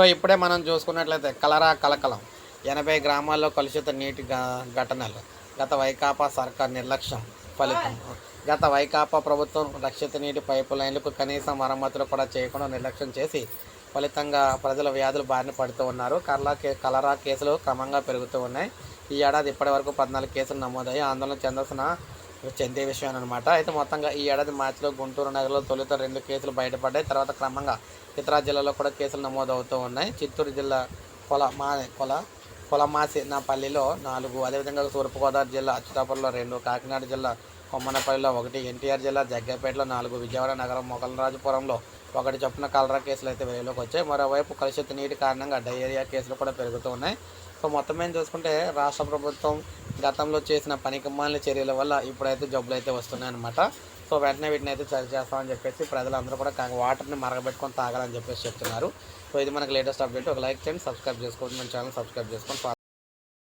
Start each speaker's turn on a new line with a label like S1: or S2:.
S1: So ఇప్పుడే మనం చూసుకున్నట్లయితే కలరా కలకలం. ఎనభై గ్రామాల్లో కలుషిత నీటి ఘటనలు. గత వైకాపా సర్కార్ నిర్లక్ష్యం ఫలితం. గత వైకాపా ప్రభుత్వం రక్షిత నీటి పైపు లైన్లకు కనీసం మరమ్మతులు కూడా చేయకుండా నిర్లక్ష్యం చేసి ఫలితంగా ప్రజల వ్యాధులు బారిన పడుతూ ఉన్నారు. కలరా కే కలరా కేసులు క్రమంగా పెరుగుతూ ఉన్నాయి. ఈ ఏడాది ఇప్పటి వరకు పద్నాలుగు కేసులు నమోదయ్యి ఆందోళన చెందాల్సిన చెందే విషయం అనమాట అయితే మొత్తంగా ఈ ఏడాది మార్చిలో గుంటూరు నగరంలో తొలుత రెండు కేసులు బయటపడ్డాయి. తర్వాత క్రమంగా ఇతర జిల్లాలో కూడా కేసులు నమోదవుతూ ఉన్నాయి. చిత్తూరు జిల్లా కొల మా కొల కొలమాసి నా పల్లిలో నాలుగు అదేవిధంగా తూర్పుగోదావరి జిల్లా అచ్యుతాపురంలో రెండు కాకినాడ జిల్లా కొమ్మనపల్లిలో ఒకటి ఎన్టీఆర్ జిల్లా జగ్గపేటలో నాలుగు విజయవాడ నగరం మొగలరాజపురంలో ఒకటి చొప్పున కలరా కేసులు అయితే వెలుగులోకి వచ్చాయి. మరోవైపు కలుషిత నీటి కారణంగా డయేరియా కేసులు కూడా పెరుగుతూ ఉన్నాయి. సో మొత్తం ఏం చూసుకుంటే రాష్ట్ర ప్రభుత్వం గతంలో చేసిన పనికిమాలిన చర్యల వల్ల ఇప్పుడైతే జబ్బులు అయితే వస్తున్నాయి అనమాట సో వెంటనే వీటిని అయితే సరి చేస్తామని చెప్పేసి ప్రజలందరూ కూడా వాటర్ని మరగబెట్టుకొని తాగాలని చెప్పేసి చెప్తున్నారు. సో ఇది మనకి లేటెస్ట్ అప్డేట్. ఒక లైక్ చేయండి సబ్స్క్రైబ్ చేసుకోండి. మన ఛానల్ సబ్స్క్రైబ్ చేసుకొని